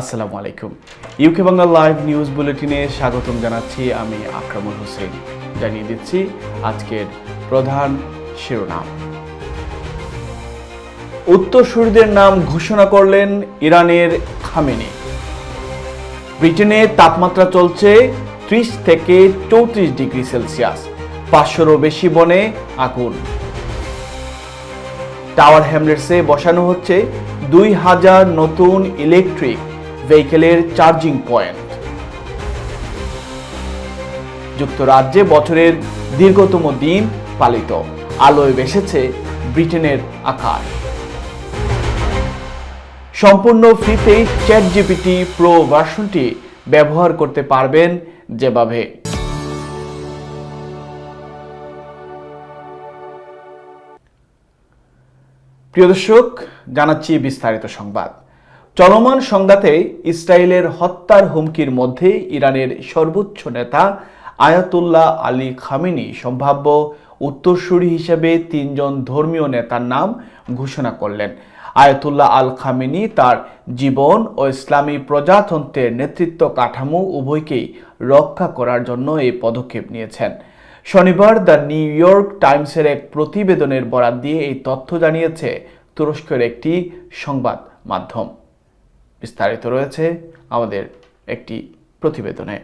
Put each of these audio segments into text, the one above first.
আসসালামু আলাইকুম। UK Bangla live news বুলেটিনে স্বাগতম জানাচ্ছি আমি আকরামুল হোসেন। জানিয়ে দিচ্ছি আজকের প্রধান শিরোনাম। উত্তরসূরিদের নাম ঘোষণা করলেন ইরানের খামেনি। ব্রিটেনে তাপমাত্রা চলছে ত্রিশ থেকে চৌত্রিশ ডিগ্রি সেলসিয়াস। পাঁচশোরও বেশি বনে আগুন। টাওয়ার হ্যামলেটসে বসানো হচ্ছে দুই হাজার নতুন ইলেকট্রিক ভেহিকেলের চার্জিং পয়েন্ট। যুক্তরাজ্যে বছরের দীর্ঘতম দিন পালিত। আলোয় বেসেছে ব্রিটেনের আকাশ। সম্পূর্ণ ফ্রিতে চ্যাট জিপিটি প্রো ভার্সনটি ব্যবহার করতে পারবেন যেভাবে। প্রিয় দর্শক, জানাচ্ছি বিস্তারিত সংবাদ। চলমান সংঘাতে ইসরায়েলের হত্যার হুমকির মধ্যে ইরানের সর্বোচ্চ নেতা আয়াতুল্লাহ আলী খামিনি সম্ভাব্য উত্তরসূরি হিসেবে তিনজন ধর্মীয় নেতার নাম ঘোষণা করলেন। আয়াতুল্লাহ আল খামিনি তার জীবন ও ইসলামী প্রজাতন্ত্রের নেতৃত্ব কাঠামো উভয়কেই রক্ষা করার জন্য এই পদক্ষেপ নিয়েছেন। শনিবার দ্য নিউ ইয়র্ক টাইমসের এক প্রতিবেদনের বরাত দিয়ে এই তথ্য জানিয়েছে তুরস্কের একটি সংবাদ মাধ্যম। বিস্তারিত রয়েছে আমাদের একটি প্রতিবেদনে।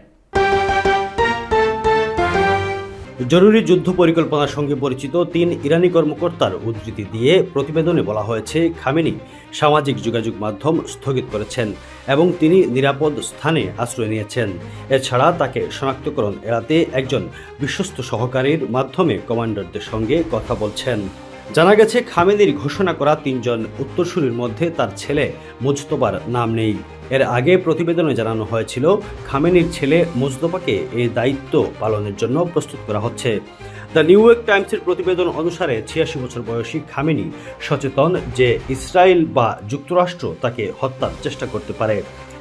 জরুরি যুদ্ধ পরিকল্পনার সঙ্গে পরিচিত তিন ইরানি কর্মকর্তার উদ্ধৃতি দিয়ে প্রতিবেদনে বলা হয়েছে, খামেনি সামাজিক যোগাযোগ মাধ্যম স্থগিত করেছেন এবং তিনি নিরাপদ স্থানে আশ্রয় নিয়েছেন। এছাড়া তাকে শনাক্তকরণ এড়াতে একজন বিশ্বস্ত সহকারীর মাধ্যমে কমান্ডারদের সঙ্গে কথা বলছেন। জানা গেছে, খামেনির ঘোষণা করা তিনজন উত্তরসূরির মধ্যে তার ছেলে মুজতবার নাম নেই। এর আগে প্রতিবেদনে জানানো হয়েছিল, খামেনির ছেলে মুজতবাকে এই দায়িত্ব পালনের জন্য প্রস্তুত করা হচ্ছে। দ্য নিউ ইয়র্ক টাইমসের প্রতিবেদন অনুসারে ছিয়াশি বছর বয়সী খামেনি সচেতন যে ইসরায়েল বা যুক্তরাষ্ট্র তাকে হত্যার চেষ্টা করতে পারে।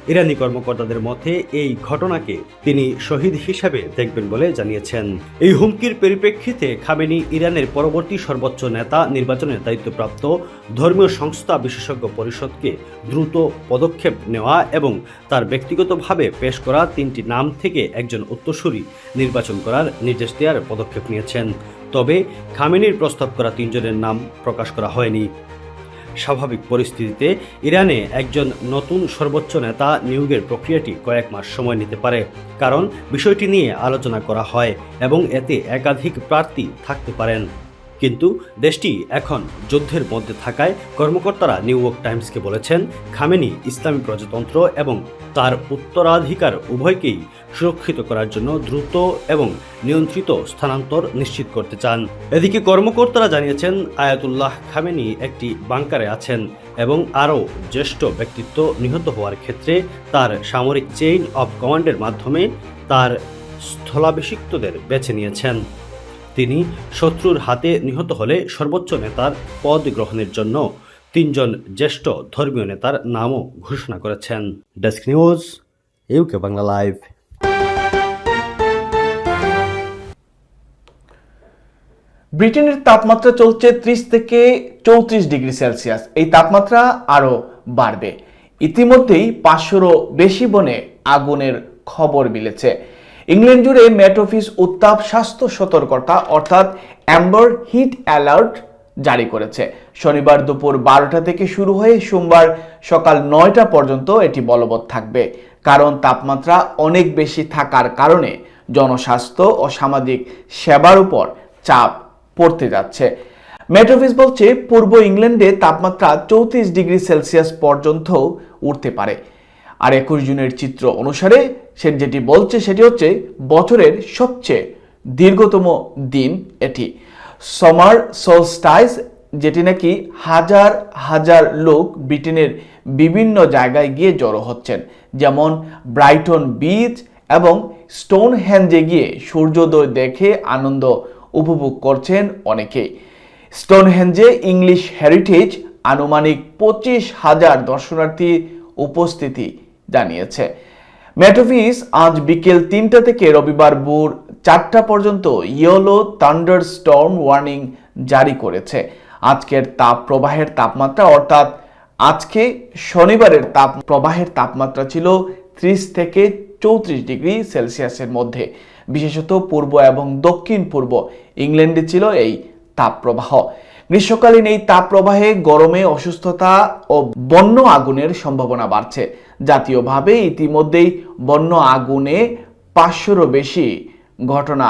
ইরানি কর্মকর্তাদের মতে, এই ঘটনাকে তিনি শহীদ হিসাবে দেখবেন বলে জানিয়েছেন। এই হুমকির পরিপ্রেক্ষিতে খামেনি ইরানের পরবর্তী সর্বোচ্চ নেতা নির্বাচনের দায়িত্বপ্রাপ্ত ধর্মীয় সংস্থা বিশেষজ্ঞ পরিষদকে দ্রুত পদক্ষেপ নেওয়া এবং তার ব্যক্তিগতভাবে পেশ করা তিনটি নাম থেকে একজন উত্তরসূরি নির্বাচন করার নির্দেশ দেওয়ার পদক্ষেপ নিয়েছেন। তবে খামেনির প্রস্তাব করা তিনজনের নাম প্রকাশ করা হয়নি। স্বাভাবিক পরিস্থিতিতে ইরানে একজন নতুন সর্বোচ্চ নেতা নিয়োগের প্রক্রিয়াটি কয়েক মাস সময় নিতে পারে, কারণ বিষয়টি নিয়ে আলোচনা করা হয় এবং এতে একাধিক প্রার্থী থাকতে পারেন। কিন্তু দেশটি এখন যুদ্ধের মধ্যে থাকায় কর্মকর্তারা নিউ ইয়র্ক টাইমসকে বলেছেন, খামেনি ইসলামী প্রজাতন্ত্র এবং তার উত্তরাধিকার উভয়কেই সুরক্ষিত করার জন্য দ্রুত এবং নিয়ন্ত্রিত স্থানান্তর নিশ্চিত করতে চান। এদিকে কর্মকর্তারা জানিয়েছেন, আয়াতুল্লাহ খামেনি একটি বাংকারে আছেন এবং আরও জ্যেষ্ঠ ব্যক্তিত্ব নিহত হওয়ার ক্ষেত্রে তার সামরিক চেইন অব কমান্ডের মাধ্যমে তার স্থলাভিষিক্তদের বেছে নিয়েছেন। তিনি শত্রুর হাতে নিহত হলে সর্বোচ্চ নেতার পদ গ্রহণের জন্য তিনজন জ্যেষ্ঠ ধর্মীয় নেতার নামও ঘোষণা করেছেন। Desk news UK Bangla live ব্রিটেনের তাপমাত্রা চলছে ত্রিশ থেকে চৌত্রিশ ডিগ্রি সেলসিয়াস। এই তাপমাত্রা আরও বাড়বে। ইতিমধ্যেই পাঁচশোরও বেশি বনে আগুনের খবর মিলেছে। ইংল্যান্ড জুড়ে ম্যাট অফিস উত্তাপ স্বাস্থ্য সতর্কতা, অর্থাৎ অ্যাম্বার হিট অ্যালার্ট জারি করেছে। শনিবার দুপুর বারোটা থেকে শুরু হয়ে সোমবার সকাল নয়টা পর্যন্ত এটি বলবৎ থাকবে। কারণ তাপমাত্রা অনেক বেশি থাকার কারণে জনস্বাস্থ্য ও সামাজিক সেবার উপর চাপ পড়তে যাচ্ছে। মেট্রোফিস বলছে, পূর্ব ইংল্যান্ডে তাপমাত্রা চৌত্রিশ ডিগ্রি সেলসিয়াস পর্যন্ত উঠতে পারে। আর একুশ জুনের চিত্র অনুসারে সে যেটি বলছে সেটি হচ্ছে বছরের সবচেয়ে দীর্ঘতম দিন এটি। সমার সোলস্টাইস যেটি নাকি হাজার হাজার লোক ব্রিটেনের বিভিন্ন জায়গায় গিয়ে জড়ো হচ্ছেন, যেমন ব্রাইটন বিচ এবং স্টোন হ্যান্ডে গিয়ে সূর্যোদয় দেখে আনন্দ উপভোগ করছেন অনেকেই। স্টোনহেঞ্জে ইংলিশ হেরিটেজ আনুমানিক পঁচিশ হাজার দর্শনার্থী উপস্থিতি জানিয়েছে। ম্যাটোভিস আজ বিকেল তিনটা থেকে রবিবার ভোর চারটা পর্যন্ত ইয়েলো থান্ডার স্টর্ম ওয়ার্নিং জারি করেছে। আজকের তাপ প্রবাহের তাপমাত্রা অর্থাৎ আজকে শনিবারের তাপ প্রবাহের তাপমাত্রা ছিল ত্রিশ থেকে চৌত্রিশ ডিগ্রি সেলসিয়াসের মধ্যে। বিশেষত পূর্ব এবং দক্ষিণ পূর্ব ইংল্যান্ডে ছিল এই তাপপ্রবাহ গ্রীষ্মকালীন এই তাপপ্রবাহে গরমে অসুস্থতা ও বন্য আগুনের সম্ভাবনা বাড়ছে। জাতীয়ভাবে ইতিমধ্যেই বন্য আগুনে পাঁচশোরও বেশি ঘটনা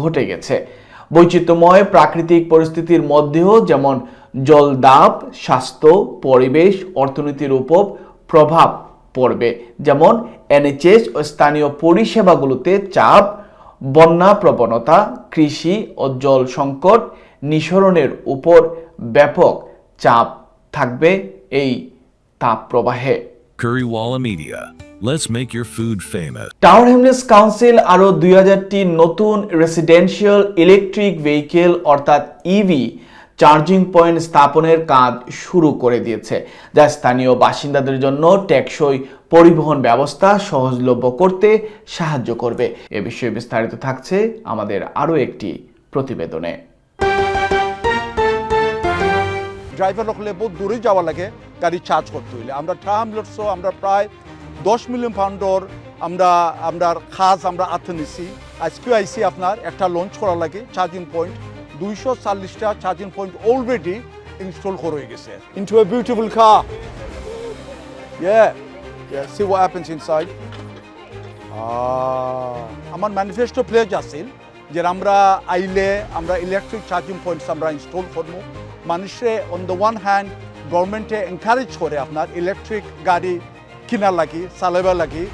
ঘটে গেছে। বৈচিত্র্যময় প্রাকৃতিক পরিস্থিতির মধ্যেও যেমন জলদাব স্বাস্থ্য, পরিবেশ, অর্থনীতির উপর প্রভাব পড়বে। যেমন এনএচএস ও স্থানীয় পরিষেবাগুলোতে চাপ, বন্যা প্রবণতা, কৃষি ও জল সংকট নিঃসরণের উপর ব্যাপক চাপ থাকবে এই তাপপ্রবাহে Currywalla Media. Let's make your food famous. Town Hamlets council আরও দুই হাজারটি নতুন রেসিডেন্সিয়াল ইলেকট্রিক ভেহিকেল অর্থাৎ ইভি চার্জিং পয়েন্ট স্থাপনের কাজ শুরু করে দিয়েছে যা স্থানীয় বাসিন্দাদের জন্য টেকসই পরিবহন ব্যবস্থা সহজলভ্য করতে সাহায্য করবে এ বিষয়ে বিস্তারিত থাকছে আমাদের আরও একটি প্রতিবেদনে ড্রাইভার রাখলে বহুত দূরে যাওয়া লাগে গাড়ি চার্জ করতে হইলে। আমরা ট্রাম লটসো আমরা প্রায় দশ মিলিয়ন পাউন্ডর আমরা আমরা খাস আমরা আথে নিছি। আজকে আইসি আপনার একটা লঞ্চ করা লাগে চার্জিং পয়েন্ট দুইশো চল্লিশটা চার্জিং পয়েন্ট অলরেডি ইনস্টল করা হয়ে গেছে। ইন্টু এ বিউটিফুল খা. Ah, আমার ম্যানিফেস্টো প্লেজ আছিল যে আমরা আইলে আমরা ইলেকট্রিক চার্জিং পয়েন্টস আমরা ইনস্টল করব। মানুষে অন দ্য ওয়ান হ্যান্ড গভর্নমেন্টে এনকারেজ করে আপনার ইলেকট্রিক গাড়ি কিনার লাগি চালাইবার লাগি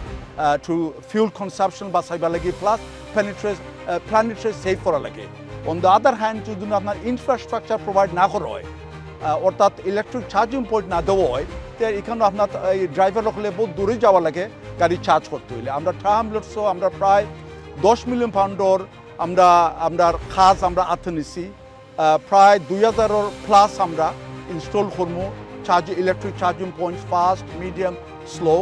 টু ফিউল কনসাপশন বাঁচাইবার লাগি প্লাস প্ল্যানেটারি প্ল্যানেটারি সেভ করা লাগে। অন দ্য আদার হ্যান্ড যদি আপনার ইনফ্রাস্ট্রাকচার প্রোভাইড না করা হয় অর্থাৎ ইলেকট্রিক চার্জিং পয়েন্ট না দেওয়া হয় তো এখানে আপনার এই ড্রাইভার রাখলে বহুত দূরে যাওয়া লাগে গাড়ি চার্জ করতে হইলে। আমরা ট্রাম লটসো আমরা প্রায় দশ মিলিয়ন পাউন্ডর আমরা আমরা খাস আমরা আথে নিছি। আহ, প্রায় দুই হাজারের প্লাস আমরা ইনস্টল করবো charge electric charging point fast medium slow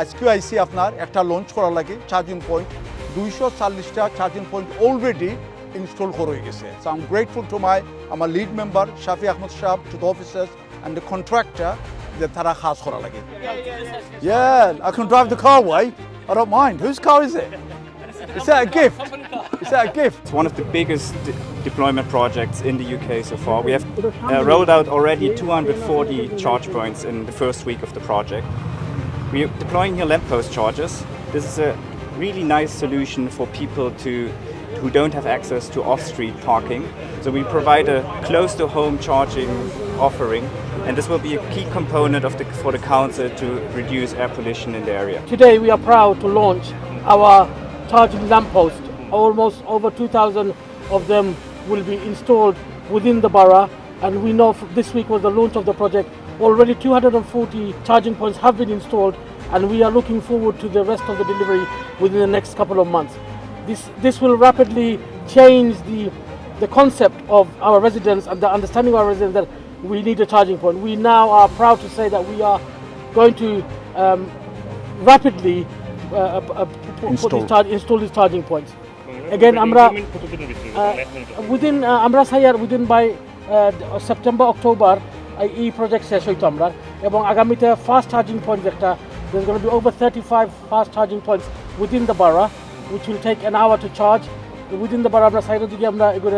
আজকেও আইসি আপনার একটা লঞ্চ করা লাগে চার্জিং পয়েন্ট দুইশো চল্লিশটা চার্জিং পয়েন্ট অলরেডি install করা হয়ে গেছে So I'm grateful to my আমার lead member Shafi Ahmed Shab to the officers and the contractor যে তারা খাস করা লাগে Yeah, I can drive the car away. I don't mind. Whose car is it? Is that a gift? Is that a gift? It's one of the biggest de- deployment projects in the UK so far. We have uh, rolled out already 240 charge points in the first week of the project. We are deploying here lamppost chargers. This is a really nice solution for people to who don't have access to off-street parking. So we provide a close-to-home charging offering, and this will be a key component of the, for the council to reduce air pollution in the area. Today we are proud to launch our charging lamppost. Almost over 2,000 of them will be installed within the borough and we know this week was the launch of the project. Already 240 charging points have been installed and we are looking forward to the rest of the delivery within the next couple of months. This, this will rapidly change the, the concept of our residents and the understanding of our residents that we need a charging point. We now are proud to say that we are going to um, rapidly uh, uh, uh, put Install. these install these charging points Again, আমরা uh, within uh, আমরা চাই আর within by September October এই project শেষ হইতো আমরা এবং আগামীতে fast charging points একটা there's going to be over 35 fast charging points within the borough which will take an hour to charge within the borough আমরা সাইডের দিকে আমরা এগুলো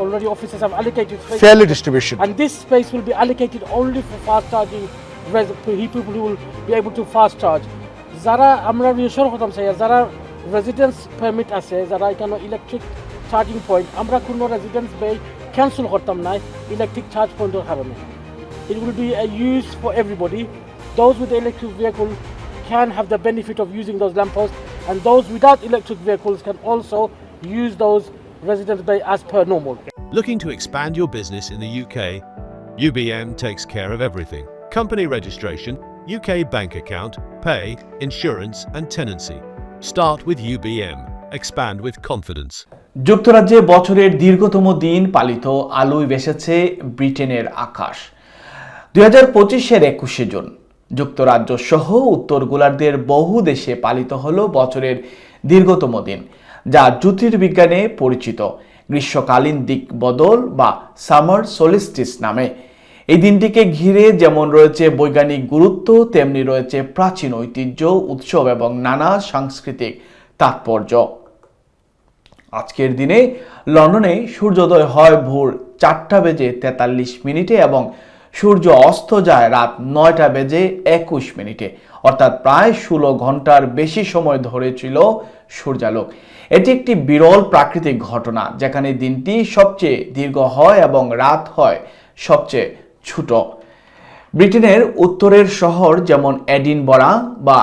already officers have allocated space Fairly distribution. and this space will be allocated only for fast charging res- for he people who will be able to fast charge যারা আমরা রিয়েশন হতাম চাই যারা রেজিডেন্স পারমিট আছে যারা এখানে ইলেকট্রিক চার্জিং পয়েন্ট আমরা কোনো রেজিডেন্স বে ক্যান্সেল করতাম না ইলেকট্রিক চার্জ পয়েন্টের কারণে it will be a use for everybody those with electric vehicle can have the benefit of using those lampposts and those without electric vehicles can also use those residence bay as per normal Looking to expand your business in the UK? UBM takes care of everything company registration, UK bank account, pay, insurance, and tenancy. Start with UBM. Expand with confidence. যুক্তরাজ্যে বছরের দীর্ঘতম দিন পালিত আলোয় ভেসেছে ব্রিটেনের আকাশ দুই হাজার পঁচিশের একুশে জুন যুক্তরাজ্য সহ উত্তর গোলার্ধের বহু দেশে পালিত হল বছরের দীর্ঘতম দিন, যা জ্যোতির্বিজ্ঞানে পরিচিত গ্রীষ্মকালীন দিক বদল বা সামার সোলিস্টিস নামে এই দিনটিকে ঘিরে যেমন রয়েছে বৈজ্ঞানিক গুরুত্ব, তেমনি রয়েছে প্রাচীন ঐতিহ্য, উৎসব এবং নানা সাংস্কৃতিক তাৎপর্য। আজকের দিনে লন্ডনে সূর্যোদয় হয় ভোর চারটা বেজে তেতাল্লিশ মিনিটে এবং সূর্য অস্ত যায় রাত নয়টা বেজে একুশ মিনিটে। অর্থাৎ প্রায় ষোলো ঘণ্টার বেশি সময় ধরে ছিল সূর্যালোক। এটি একটি বিরল প্রাকৃতিক ঘটনা, যেখানে দিনটি সবচেয়ে দীর্ঘ হয় এবং রাত হয় সবচেয়ে ছোট। ব্রিটেনের উত্তরের শহর যেমন এডিনবরা বা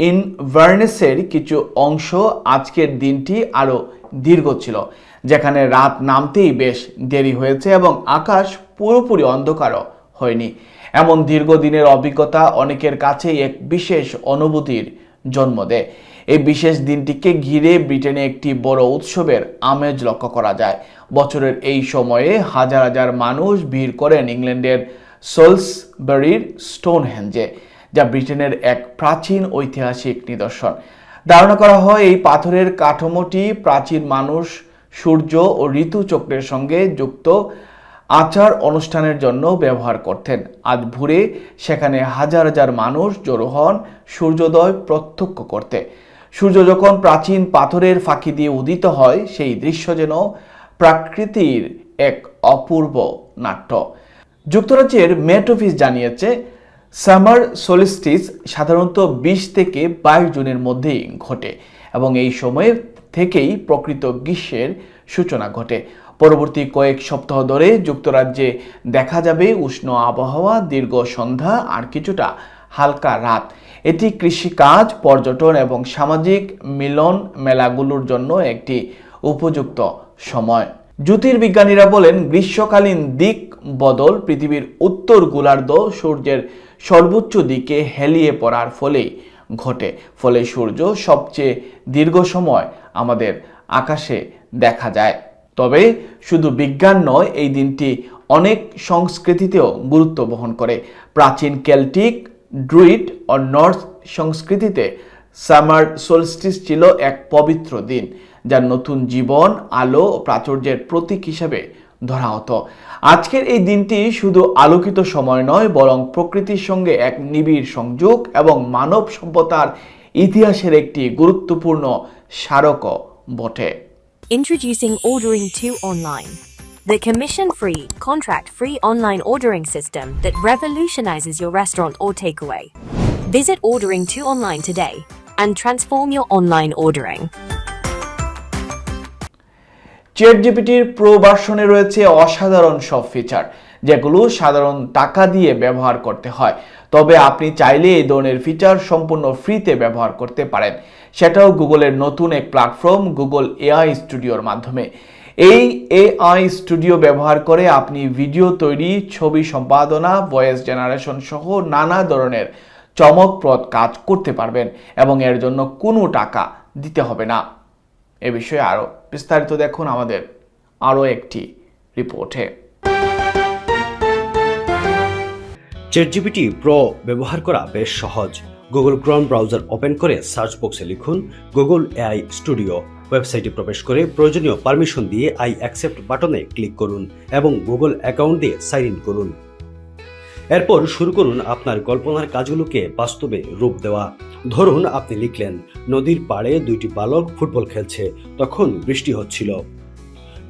ইনভার্নেসের কিছু অংশ আজকের দিনটি আরও দীর্ঘ ছিল, যেখানে রাত নামতেই বেশ দেরি হয়েছে এবং আকাশ পুরোপুরি অন্ধকারও হয়নি। এমন দীর্ঘদিনের অভিজ্ঞতা অনেকের কাছেই এক বিশেষ অনুভূতির জন্ম দেয়। এই বিশেষ দিনটিকে ঘিরে ব্রিটেনে একটি বড় উৎসবের আমেজ লক্ষ্য করা যায়। বছরের এই সময়ে হাজার হাজার মানুষ ভিড় করেন ইংল্যান্ডের সোলসবেরির স্টোনহেঞ্জে যা ব্রিটেনের এক প্রাচীন ঐতিহাসিক নিদর্শন। ধারণা করা হয় এই পাথরের কাঠামোটি প্রাচীন মানুষ সূর্য ও ঋতুচক্রের সঙ্গে যুক্ত আচার অনুষ্ঠানের জন্য ব্যবহার করতেন। আজ ভোরে সেখানে হাজার হাজার মানুষ জড়ো হন সূর্যোদয় প্রত্যক্ষ করতে। সূর্য যখন প্রাচীন পাথরের ফাঁকি দিয়ে উদিত হয়, সেই দৃশ্য যেন প্রাকৃতির এক অপূর্ব নাট্য যুক্তরাজ্যের মেট অফিস জানিয়েছে, সামার সোলিস্টিস সাধারণত বিশ থেকে বাইশ জুনের মধ্যেই ঘটে এবং এই সময় থেকেই প্রকৃত গ্রীষ্মের সূচনা ঘটে। পরবর্তী কয়েক সপ্তাহ ধরে যুক্তরাজ্যে দেখা যাবে উষ্ণ আবহাওয়া, দীর্ঘ সন্ধ্যা আর কিছুটা হালকা রাত। এটি কৃষিকাজ, পর্যটন এবং সামাজিক মিলন মেলাগুলোর জন্য একটি উপযুক্ত সময়। জ্যোতির্বিজ্ঞানীরা বলেন, গ্রীষ্মকালীন দিক বদল পৃথিবীর উত্তর গোলার্ধ সূর্যের সর্বোচ্চ দিকে হেলিয়ে পড়ার ফলেই ঘটে। ফলে সূর্য সবচেয়ে দীর্ঘ সময় আমাদের আকাশে দেখা যায়। তবে শুধু বিজ্ঞান নয়, এই দিনটি অনেক সংস্কৃতিতেও গুরুত্ব বহন করে। প্রাচীন কেল্টিক ড্রুইড ও নর্থ সংস্কৃতিতে সামার সোলস্টিস ছিল এক পবিত্র দিন। যা নতুন জীবন আলো ও প্রাচুর্যের প্রতীক হিসেবে ধরা হতো আজকের এই দিনটি শুধু আলোকিত সময় নয় বরং প্রকৃতির সঙ্গে এক নিবিড় সংযোগ এবং মানব সভ্যতার ইতিহাসের একটি গুরুত্বপূর্ণ স্মারকও বটে Introducing Ordering 2 Online, the commission free, contract free online ordering system that revolutionizes your restaurant or takeaway. Visit Ordering 2 Online today and transform your online ordering. Chat জিপিটির pro ভার্সনে রয়েছে অসাধারণ সব ফিচার যেগুলো সাধারণ টাকা দিয়ে ব্যবহার করতে হয়। তবে আপনি চাইলে এই ধরনের ফিচার সম্পূর্ণ ফ্রিতে ব্যবহার করতে পারেন। সেটাও গুগলের নতুন এক প্ল্যাটফর্ম গুগল এআই স্টুডিওর মাধ্যমে। এই এআই স্টুডিও ব্যবহার করে আপনি ভিডিও তৈরি, ছবি সম্পাদনা ভয়েস জেনারেশন সহ নানা ধরনের চমকপ্রদ কাজ করতে পারবেন এবং এর জন্য কোনো টাকা দিতে হবে না। এ বিষয়ে আরও বিস্তারিত দেখুন আমাদের আরও একটি রিপোর্টে। চ্যাটজিপিটি প্রো ব্যবহার করা বেশ সহজ। গুগল ক্রোম ব্রাউজার ওপেন করে সার্চ বক্সে লিখুন গুগল এআই স্টুডিও ওয়েবসাইটে প্রবেশ করে প্রয়োজনীয় পারমিশন দিয়ে আই অ্যাকসেপ্ট বাটনে ক্লিক করুন এবং গুগল অ্যাকাউন্ট দিয়ে সাইন ইন করুন। এরপর শুরু করুন আপনার কল্পনার কাজগুলোকে বাস্তবে রূপ দেওয়া। ধরুন, আপনি লিখলেন, নদীর পাড়ে দুইটি বালক ফুটবল খেলছে। তখন বৃষ্টি হচ্ছিল।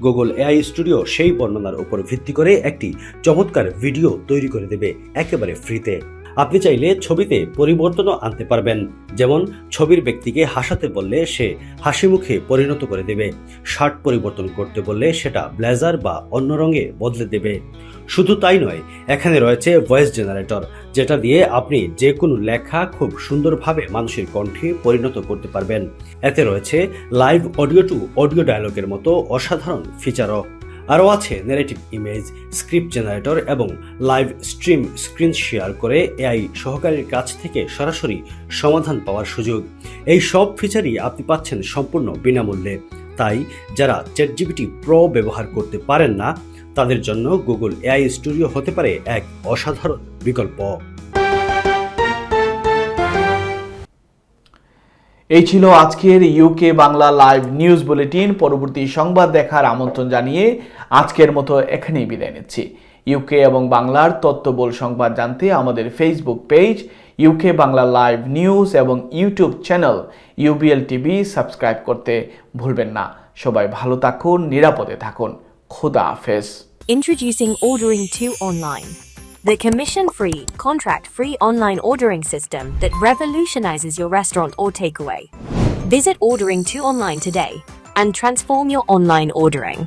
গুগল এআই স্টুডিও সেই বর্ণনার উপর ভিত্তি করে একটি চমৎকার ভিডিও তৈরি করে দেবে একেবারে ফ্রিতে। আপনি চাইলে ছবিতে পরিবর্তনও আনতে পারবেন। যেমন, ছবির ব্যক্তিকে হাসাতে বললে সে হাসি মুখে পরিণত করে দেবে। শার্ট পরিবর্তন করতে বললে সেটা ব্লেজার বা অন্য রঙে বদলে দেবে। শুধু তাই নয়, এখানে রয়েছে ভয়েস জেনারেটর, যেটা দিয়ে আপনি যে কোনো লেখা খুব সুন্দরভাবে মানুষের কণ্ঠে পরিণত করতে পারবেন। এতে রয়েছে লাইভ অডিও টু অডিও ডায়ালগের মতো অসাধারণ ফিচারও আরও আছে নেগেটিভ ইমেজ স্ক্রিপ্ট জেনারেটর এবং লাইভ স্ট্রিম স্ক্রিন শেয়ার করে এআই সহকারীর কাছ থেকে সরাসরি সমাধান পাওয়ার সুযোগ। এই সব ফিচারই আপনি পাচ্ছেন সম্পূর্ণ বিনামূল্যে। তাই যারা চ্যাটজিপিটি প্রো ব্যবহার করতে পারেন না, তাদের জন্য গুগল এআই স্টুডিও হতে পারে এক অসাধারণ বিকল্প। এই ছিল আজকের UK Bangla live news bulletin পরবর্তী সংবাদ দেখার আমন্ত্রণ জানিয়ে আজকের মতো এখানেই বিদায় নিচ্ছি। ইউকে এবং বাংলার তত্ত্ববল সংবাদ জানতে আমাদের Facebook page UK Bangla live news এবং YouTube channel UBL TV subscribe করতে ভুলবেন না। সবাই ভালো থাকুন নিরাপদে থাকুন। খোদা হাফেজ। Introducing Ordering 2 Online, the commission free, contract free online ordering system that revolutionizes your restaurant or takeaway. Visit Ordering 2 Online today and transform your online ordering.